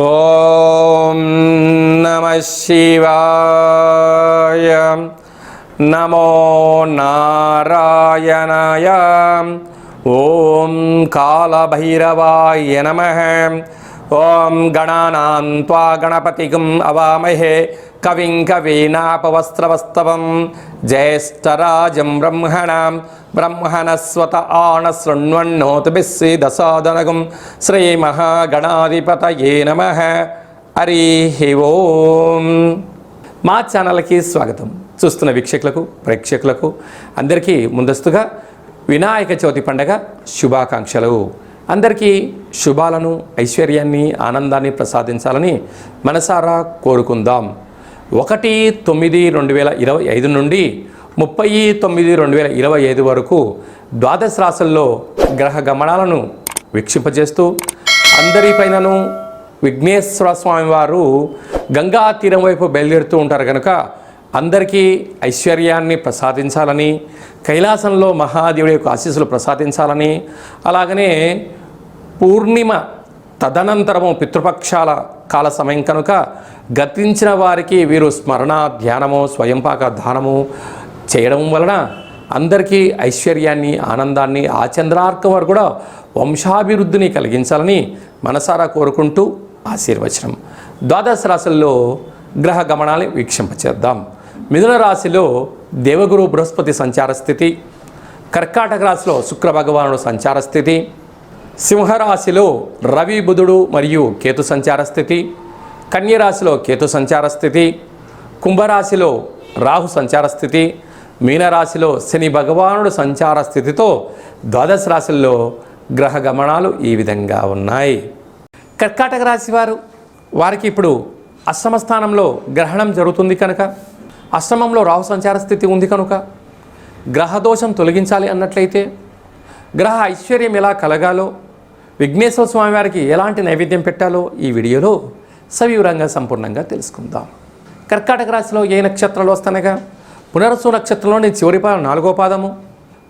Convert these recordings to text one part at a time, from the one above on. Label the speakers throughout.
Speaker 1: ఓం నమ శివాయ నమో నారాయణాయ ఓం కాళభైరవాయ నమ ఓం గణానాం త్వా గణపతిగం అవామహే. కవిం కవీనాపవస్త్రవస్తవం. జ్యేష్టరాజం బ్రహ్మణాం. బ్రహ్మణస్వత ఆన శృణ్వన్నోతిభిస్సీదసాదనగం శ్రీమహాగణాధిపతయే నమ. హరి ఓం. మా ఛానల్కి స్వాగతం. చూస్తున్న వీక్షకులకు ప్రేక్షకులకు అందరికీ ముందస్తుగా వినాయక చవితి పండగ శుభాకాంక్షలు. అందరికీ శుభాలను ఐశ్వర్యాన్ని ఆనందాన్ని ప్రసాదించాలని మనసారా కోరుకుందాం. ఒకటి తొమ్మిది రెండు వేల ఇరవై ఐదు నుండి ముప్పై తొమ్మిది రెండు వేల ఇరవై ఐదు వరకు ద్వాదశ రాశుల్లో గ్రహ గమనాలను వీక్షింపజేస్తూ అందరిపైనను విఘ్నేశ్వర స్వామి వారు గంగా తీరం వైపు బయలుదేరుతూ ఉంటారు కనుక అందరికీ ఐశ్వర్యాన్ని ప్రసాదించాలని కైలాసంలో మహాదేవుడి యొక్క ఆశీస్సులు ప్రసాదించాలని అలాగనే పూర్ణిమ తదనంతరము పితృపక్షాల కాల సమయం కనుక గతించిన వారికి వీరు స్మరణ ధ్యానము స్వయంపాక దానము చేయడం వలన అందరికీ ఐశ్వర్యాన్ని ఆనందాన్ని ఆ వారు కూడా వంశాభివృద్ధిని కలిగించాలని మనసారా కోరుకుంటూ ఆశీర్వచనం. ద్వాదశ రాశుల్లో గ్రహ గమనాన్ని వీక్షింపచేద్దాం. మిథున రాశిలో దేవగురు బృహస్పతి సంచార స్థితి కర్కాటక రాశిలో శుక్ర భగవానుడు సంచార స్థితి సింహరాశిలో రవి బుధుడు మరియు కేతు సంచార స్థితి కన్యరాశిలో కేతు సంచార స్థితి కుంభరాశిలో రాహు సంచార స్థితి మీనరాశిలో శని భగవానుడు సంచార స్థితితో ద్వాదశ రాశుల్లో గ్రహ గమనాలు ఈ విధంగా ఉన్నాయి. కర్కాటక రాశి వారు వారికి ఇప్పుడు అష్టమ స్థానంలో గ్రహణం జరుగుతుంది కనుక అష్టమంలో రాహు సంచార స్థితి ఉంది కనుక గ్రహదోషం తొలగించాలి అన్నట్లయితే గ్రహ ఐశ్వర్యం ఎలా కలగాలో విఘ్నేశ్వర స్వామి వారికి ఎలాంటి నైవేద్యం పెట్టాలో ఈ వీడియోలో సవివరంగా సంపూర్ణంగా తెలుసుకుందాం. కర్కాటక రాశిలో ఏ నక్షత్రాలు వస్తానగా? పునరసు నక్షత్రంలోని చివరి పాదం నాలుగో పాదము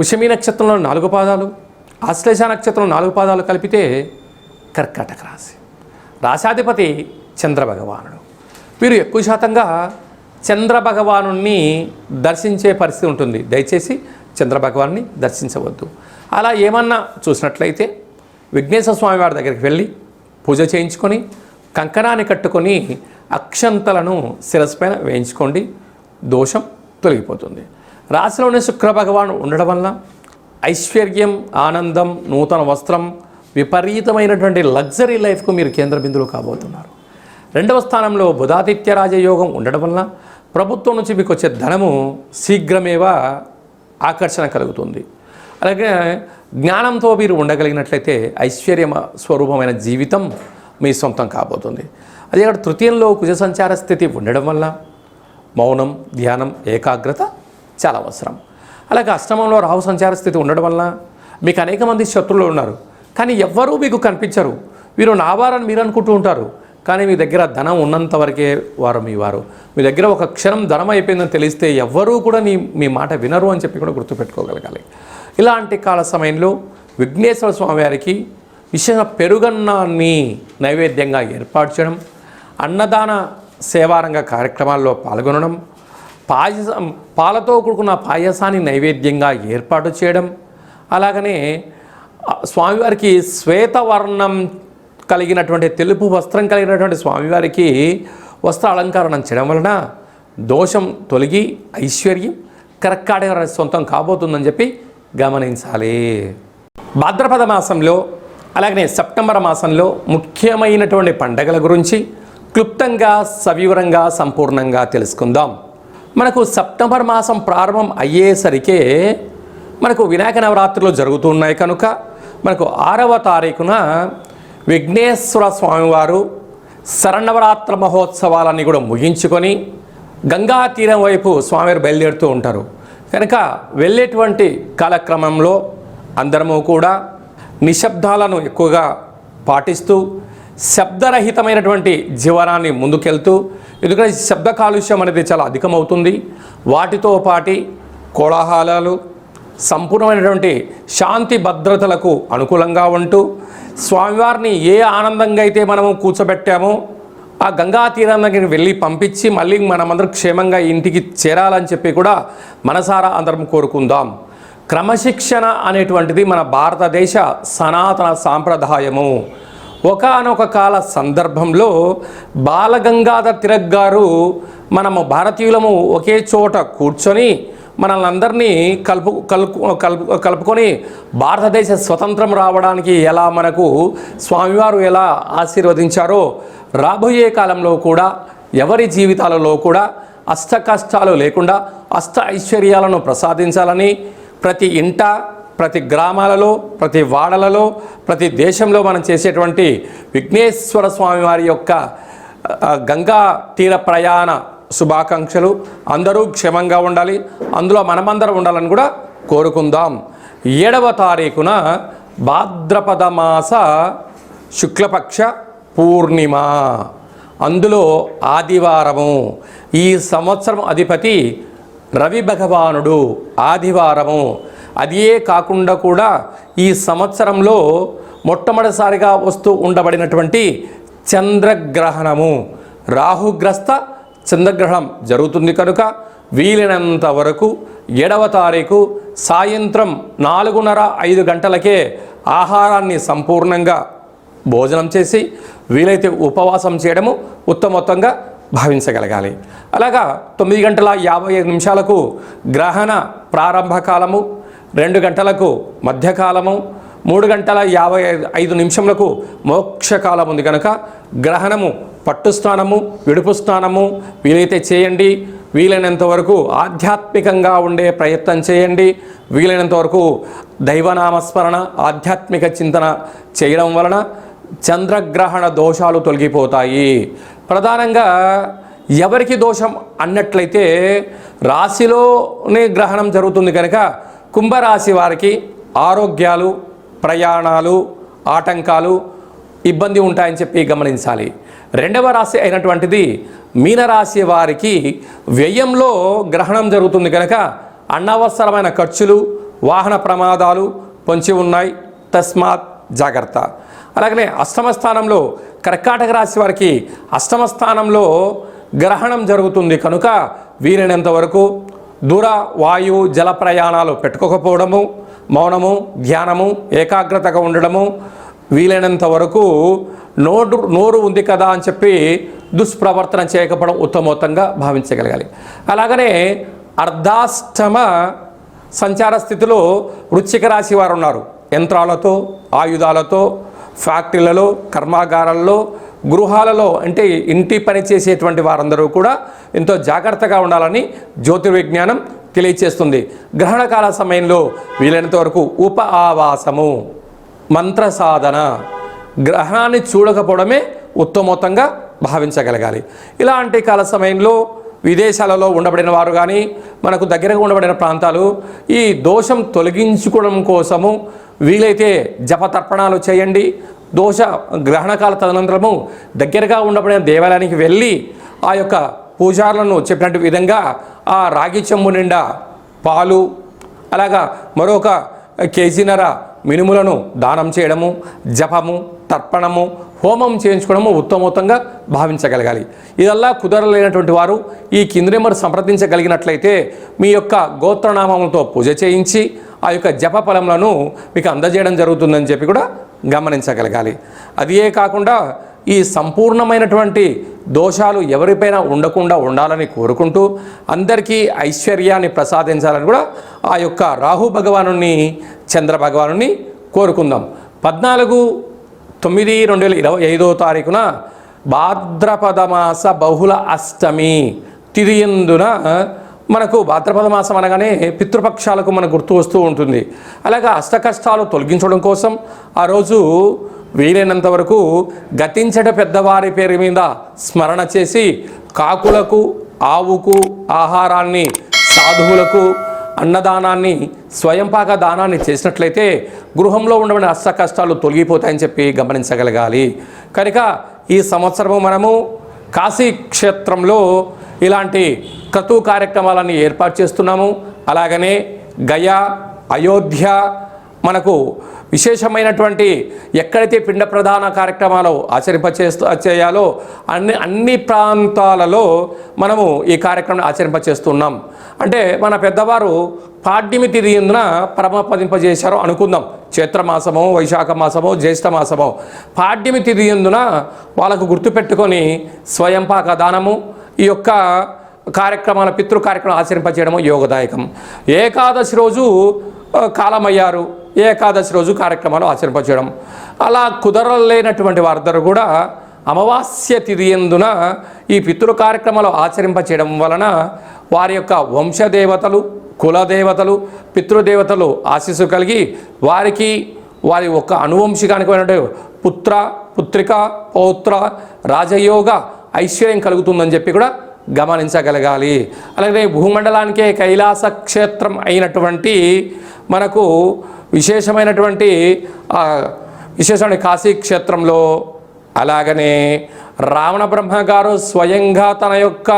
Speaker 1: పుషమి నక్షత్రంలో నాలుగు పాదాలు ఆశ్లేష నక్షత్రం నాలుగు పాదాలు కలిపితే కర్కాటక రాశి. రాశాధిపతి చంద్రభగవానుడు. వీరు ఎక్కువ శాతంగా చంద్రభగవాను దర్శించే పరిస్థితి ఉంటుంది. దయచేసి చంద్రభగవాన్ని దర్శించవద్దు. అలా ఏమన్నా చూసినట్లయితే విఘ్నేశ్వర స్వామి వారి దగ్గరికి వెళ్ళి పూజ చేయించుకొని కంకణాన్ని కట్టుకొని అక్షంతలను శిరస్సు పైన వేయించుకోండి. దోషం తొలగిపోతుంది. రాశిలోనే శుక్ర భగవాను ఉండడం వల్ల ఐశ్వర్యం ఆనందం నూతన వస్త్రం విపరీతమైనటువంటి లగ్జరీ లైఫ్కు మీరు కేంద్ర బిందువులు కాబోతున్నారు. రెండవ స్థానంలో బుధాదిత్య రాజయోగం ఉండడం వల్ల ప్రభుత్వం నుంచి మీకు వచ్చే ధనము శీఘ్రమేవా ఆకర్షణ కలుగుతుంది. అలాగే జ్ఞానంతో మీరు ఉండగలిగినట్లయితే ఐశ్వర్య స్వరూపమైన జీవితం మీ సొంతం కాబోతుంది. అదే అక్కడ తృతీయంలో కుజ సంచార స్థితి ఉండడం వల్ల మౌనం ధ్యానం ఏకాగ్రత చాలా అవసరం. అలాగే అష్టమంలో రాహు సంచార స్థితి ఉండడం వల్ల మీకు అనేక మంది శత్రువులు ఉన్నారు. కానీ ఎవ్వరూ మీకు కనిపించరు. వీరు నావారని మీరు అనుకుంటూ ఉంటారు. కానీ మీ దగ్గర ధనం ఉన్నంత వరకే వారు మీ వారు. మీ దగ్గర ఒక క్షణం ధనం అయిపోయిందని తెలిస్తే ఎవ్వరూ కూడా నీ మీ మాట వినరు అని చెప్పి కూడా గుర్తుపెట్టుకోగలగాలి. ఇలాంటి కాల సమయంలో విఘ్నేశ్వర స్వామి వారికి విశేష పెరుగన్నాన్ని నైవేద్యంగా ఏర్పాటు చేయడం అన్నదాన సేవారంగ కార్యక్రమాల్లో పాల్గొనడం పాయసం పాలతో కూడుకున్న పాయసాన్ని నైవేద్యంగా ఏర్పాటు చేయడం అలాగనే స్వామివారికి శ్వేతవర్ణం కలిగినటువంటి తెలుపు వస్త్రం కలిగినటువంటి స్వామివారికి వస్త్ర అలంకరణం చేయడం వలన దోషం తొలగి ఐశ్వర్యం కరక్కాడే సొంతం కాబోతుందని చెప్పి గమనించాలి. భాద్రపద మాసంలో అలాగనే సెప్టెంబర్ మాసంలో ముఖ్యమైనటువంటి పండగల గురించి క్లుప్తంగా సవివరంగా సంపూర్ణంగా తెలుసుకుందాం. మనకు సెప్టెంబర్ మాసం ప్రారంభం అయ్యేసరికే మనకు వినాయక నవరాత్రులు జరుగుతున్నాయి కనుక మనకు ఆరవ తారీఖున విఘ్నేశ్వర స్వామివారు శరణవరాత్ర మహోత్సవాలన్నీ కూడా ముగించుకొని గంగా తీరం వైపు స్వామివారు బయలుదేరుతూ ఉంటారు. కనుక వెళ్ళేటువంటి కాలక్రమంలో అందరము కూడా నిశ్శబ్దాలను ఎక్కువగా పాటిస్తూ శబ్దరహితమైనటువంటి జీవనాన్ని ముందుకెళ్తూ ఎందుకంటే శబ్ద కాలుష్యం అనేది చాలా అధికమవుతుంది. వాటితో పాటి కోలాహలాలు సంపూర్ణమైనటువంటి శాంతి భద్రతలకు అనుకూలంగా ఉంటూ స్వామివారిని ఏ ఆనందంగా అయితే మనము కూర్చోబెట్టామో ఆ గంగా తీరం దగ్గరికి వెళ్ళి పంపించి మళ్ళీ మనమందరం క్షేమంగా ఇంటికి చేరాలని చెప్పి కూడా మనసారా అందరం కోరుకుందాం. క్రమశిక్షణ అనేటువంటిది మన భారతదేశ సనాతన సాంప్రదాయము. ఒకానొక కాల సందర్భంలో బాలగంగాధర్ తిలక్ గారు మనము భారతీయులము ఒకే చోట కూర్చొని మనల్ని అందరినీ కలుపు కలుపు కలుపు కలుపుకొని భారతదేశ స్వతంత్రం రావడానికి ఎలా మనకు స్వామివారు ఎలా ఆశీర్వదించారో రాబోయే కాలంలో కూడా ఎవరి జీవితాలలో కూడా అష్ట కష్టాలు లేకుండా అష్ట ఐశ్వర్యాలను ప్రసాదించాలని ప్రతి ఇంట ప్రతి గ్రామాలలో ప్రతి వాడలలో ప్రతి దేశంలో మనం చేసేటువంటి విఘ్నేశ్వర స్వామివారి యొక్క గంగా తీర ప్రయాణ శుభాకాంక్షలు. అందరూ క్షేమంగా ఉండాలి. అందులో మనమందరం ఉండాలని కూడా కోరుకుందాం. ఏడవ తారీఖున భాద్రపద మాస శుక్లపక్ష పూర్ణిమ. అందులో ఆదివారము. ఈ సంవత్సరం అధిపతి రవి భగవానుడు ఆదివారము. అదే కాకుండా కూడా ఈ సంవత్సరంలో మొట్టమొదటిసారిగా వస్తూ ఉండబడినటువంటి చంద్రగ్రహణము. రాహుగ్రస్త చంద్రగ్రహణం జరుగుతుంది కనుక వీలైనంత వరకు ఏడవ తారీఖు సాయంత్రం నాలుగున్నర ఐదు గంటలకే ఆహారాన్ని సంపూర్ణంగా భోజనం చేసి వీలైతే ఉపవాసం చేయడము ఉత్తమోత్తంగా భావించగలగాలి. అలాగా తొమ్మిది గంటల యాభై ఐదు నిమిషాలకు గ్రహణ ప్రారంభ కాలము రెండు గంటలకు మధ్యకాలము మూడు గంటల యాభై ఐదు ఐదు నిమిషములకు మోక్షకాలం ఉంది కనుక గ్రహణము పట్టు స్నానము విడుపు స్నానము వీలైతే చేయండి. వీలైనంత వరకు ఆధ్యాత్మికంగా ఉండే ప్రయత్నం చేయండి. వీలైనంత వరకు దైవనామస్మరణ ఆధ్యాత్మిక చింతన చేయడం వలన చంద్రగ్రహణ దోషాలు తొలగిపోతాయి. ప్రధానంగా ఎవరికి దోషం అన్నట్లయితే రాశిలోనే గ్రహణం జరుగుతుంది కనుక కుంభరాశి వారికి ఆరోగ్యాలు ప్రయాణాలు ఆటంకాలు ఇబ్బంది ఉంటాయని చెప్పి గమనించాలి. రెండవ రాశి అయినటువంటిది మీనరాశి వారికి వ్యయంలో గ్రహణం జరుగుతుంది కనుక అనవసరమైన ఖర్చులు వాహన ప్రమాదాలు పొంచి ఉన్నాయి. తస్మాత్ జాగ్రత్త. అలాగనే అష్టమ స్థానంలో కర్కాటక రాశి వారికి అష్టమ స్థానంలో గ్రహణం జరుగుతుంది కనుక వీలైనంత వరకు దూర వాయు జల ప్రయాణాలు పెట్టుకోకపోవడము మౌనము ధ్యానము ఏకాగ్రతగా ఉండడము వీలైనంత వరకు నోటు నోరు ఉంది కదా అని చెప్పి దుష్ప్రవర్తన చేయకపోవడం ఉత్తమోత్తంగా భావించగలగాలి. అలాగనే అర్ధాష్టమ సంచార స్థితిలో వృశ్చిక రాశి వారు ఉన్నారు. యంత్రాలతో ఆయుధాలతో ఫ్యాక్టరీలలో కర్మాగారాల్లో గృహాలలో అంటే ఇంటి పని చేసేటువంటి వారందరూ కూడా ఎంతో జాగ్రత్తగా ఉండాలని జ్యోతిర్విజ్ఞానం తెలియచేస్తుంది. గ్రహణకాల సమయంలో వీలైనంత వరకు ఉప ఆవాసము మంత్ర సాధన గ్రహణాన్ని చూడకపోవడమే ఉత్తమోత్తంగా భావించగలగాలి. ఇలాంటి కాల సమయంలో విదేశాలలో ఉండబడిన వారు కానీ మనకు దగ్గరగా ఉండబడిన ప్రాంతాలు ఈ దోషం తొలగించుకోవడం కోసము వీలైతే జపతర్పణాలు చేయండి. దోష గ్రహణకాల తదనంతరము దగ్గరగా ఉండబడిన దేవాలయానికి వెళ్ళి ఆ యొక్క పూజారులను చెప్పినట్టు విధంగా ఆ రాగి చెంబు నిండా పాలు అలాగా మరొక కేజీనర మినుములను దానం చేయడము జపము తర్పణము హోమం చేయించుకోవడము ఉత్తమోత్తంగా భావించగలగాలి. ఇదల్లా కుదరలేనటువంటి వారు ఈ కింది నెంబర్ సంప్రదించగలిగినట్లయితే మీ యొక్క గోత్రనామములతో పూజ చేయించి ఆ యొక్క జప ఫలములను మీకు అందజేయడం జరుగుతుందని చెప్పి కూడా గమనించగలగాలి. అదే కాకుండా ఈ సంపూర్ణమైనటువంటి దోషాలు ఎవరిపైన ఉండకుండా ఉండాలని కోరుకుంటూ అందరికీ ఐశ్వర్యాన్ని ప్రసాదించాలని కూడా ఆ యొక్క రాహు భగవాను చంద్ర భగవాను కోరుకుందాం. పద్నాలుగు తొమ్మిది రెండు వేల ఇరవై ఐదో తారీఖున భాద్రపద మాస బహుళ అష్టమి తిరియందున మనకు భాద్రపద మాసం అనగానే పితృపక్షాలకు మనకు గుర్తు వస్తూ ఉంటుంది. అలాగే అష్టకష్టాలు తొలగించడం కోసం ఆ రోజు వీలైనంత వరకు గతించట పెద్దవారి పేరు మీద స్మరణ చేసి కాకులకు ఆవుకు ఆహారాన్ని సాధువులకు అన్నదానాన్ని స్వయంపాక దానాన్ని చేసినట్లయితే గృహంలో ఉండబడిన అష్ట కష్టాలు తొలగిపోతాయని చెప్పి గమనించగలగాలి. కనుక ఈ సంవత్సరము మనము కాశీ క్షేత్రంలో ఇలాంటి క్రతు కార్యక్రమాలని ఏర్పాటు చేస్తున్నాము. అలాగనే గయా అయోధ్య మనకు విశేషమైనటువంటి ఎక్కడైతే పిండ ప్రధాన కార్యక్రమాలు ఆచరింపచేస్తూ చేయాలో అన్ని అన్ని ప్రాంతాలలో మనము ఈ కార్యక్రమం ఆచరింపచేస్తున్నాం. అంటే మన పెద్దవారు పాడ్యమి తిరిగిందిన పరమపదింపజేశారు అనుకుందాం. చైత్రమాసమో వైశాఖ మాసమో జ్యేష్ఠ మాసమో. పాడ్యమి తిథి వాళ్ళకు గుర్తుపెట్టుకొని స్వయంపాక దానము ఈ యొక్క కార్యక్రమాల పితృ కార్యక్రమం ఆచరింపచేయడము యోగదాయకం. ఏకాదశి రోజు కాలమయ్యారు. ఏకాదశి రోజు కార్యక్రమాలు ఆచరింపచేయడం. అలా కుదరలేనటువంటి వారందరూ కూడా అమావాస్య తిరియందున ఈ పితృ కార్యక్రమాలు ఆచరింపచేయడం వలన వారి యొక్క వంశదేవతలు కులదేవతలు పితృదేవతలు ఆశీస్సు కలిగి వారికి వారి యొక్క అనువంశికానికి పుత్ర పుత్రిక పౌత్ర రాజయోగ ఐశ్వర్యం కలుగుతుందని చెప్పి కూడా గమనించగలగాలి. అలాగే భూమండలానికే కైలాస క్షేత్రం అయినటువంటి మనకు విశేషమైనటువంటి విశేషమైన కాశీ క్షేత్రంలో అలాగనే రావణ బ్రహ్మ గారు స్వయంగా తన యొక్క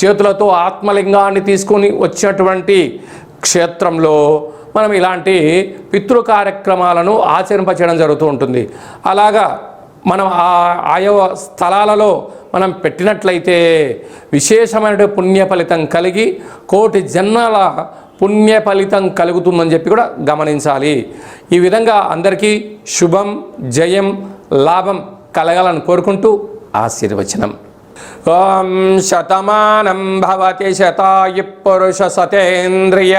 Speaker 1: చేతులతో ఆత్మలింగాన్ని తీసుకొని వచ్చినటువంటి క్షేత్రంలో మనం ఇలాంటి పితృ కార్యక్రమాలను ఆచరింపచేయడం జరుగుతూ ఉంటుంది. అలాగా మనం ఆ ఆయా స్థలాలలో మనం పెట్టినట్లయితే విశేషమైన పుణ్య ఫలితం కలిగి కోటి జన్మల పుణ్య ఫలితం కలుగుతుందని చెప్పి కూడా గమనించాలి. ఈ విధంగా అందరికీ శుభం జయం లాభం కలగాలని కోరుకుంటూ ఆశీర్వచనం. ఓం శతమానం భవతి శతాయు పురుష సతేంద్రియ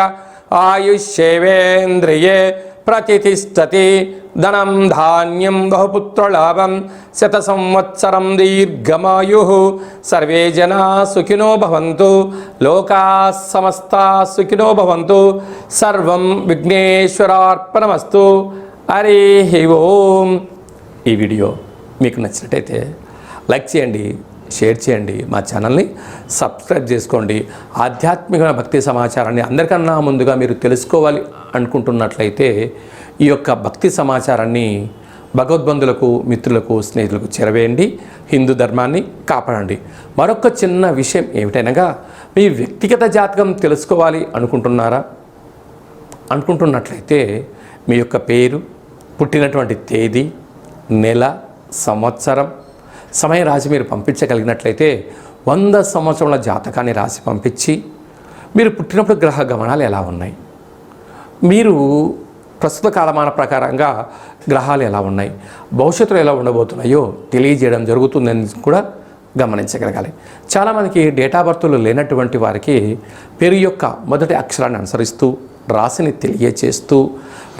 Speaker 1: ఆయుష్యేవేంద్రియే ప్రతిష్టతి ధనం ధాన్యం బహుపుత్రలాభం శత సంవత్సరం దీర్ఘమాయు. సర్వే జనా సుఖినో భవంతు లోకా సమస్త సుఖినో భవంతు సర్వం విఘ్నేశ్వరార్పణమస్తు. హరి ఓం. ఈ వీడియో మీకు నచ్చినట్టయితే లైక్ చేయండి షేర్ చేయండి మా ఛానల్ని సబ్స్క్రైబ్ చేసుకోండి. ఆధ్యాత్మిక భక్తి సమాచారాన్ని అందరికన్నా ముందుగా మీరు తెలుసుకోవాలి. అనుకుంటున్నట్లయితే ఈ యొక్క భక్తి సమాచారాన్ని భగవద్బంధులకు మిత్రులకు స్నేహితులకు చేరవేయండి. హిందూ ధర్మాన్ని కాపాడండి. మరొక చిన్న విషయం ఏమిటనగా మీ వ్యక్తిగత జాతకం తెలుసుకోవాలి అనుకుంటున్నారా? అనుకుంటున్నట్లయితే మీ యొక్క పేరు పుట్టినటువంటి తేదీ నెల సంవత్సరం సమయం రాసి మీరు పంపించగలిగినట్లయితే వంద సంవత్సరాల జాతకాన్ని రాసి పంపించి మీరు పుట్టినప్పుడు గ్రహ గమనాలు ఎలా ఉన్నాయి? మీరు ప్రస్తుత కాలమాన ప్రకారంగా గ్రహాలు ఎలా ఉన్నాయి? భవిష్యత్తులో ఎలా ఉండబోతున్నాయో తెలియజేయడం జరుగుతుందని కూడా గమనించగలగాలి. చాలామందికి డేటా బర్త్లు లేనటువంటి వారికి పేరు యొక్క మొదటి అక్షరాన్ని అనుసరిస్తూ రాశిని తెలియచేస్తూ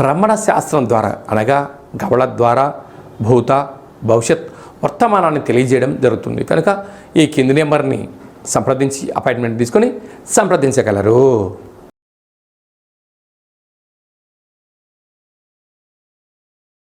Speaker 1: రమణ శాస్త్రం ద్వారా అనగా గవళ ద్వారా భూత భవిష్యత్ వర్తమానాన్ని తెలియజేయడం జరుగుతుంది. కనుక ఈ కింది నెంబర్ని సంప్రదించి అపాయింట్మెంట్ తీసుకొని సంప్రదించగలరు.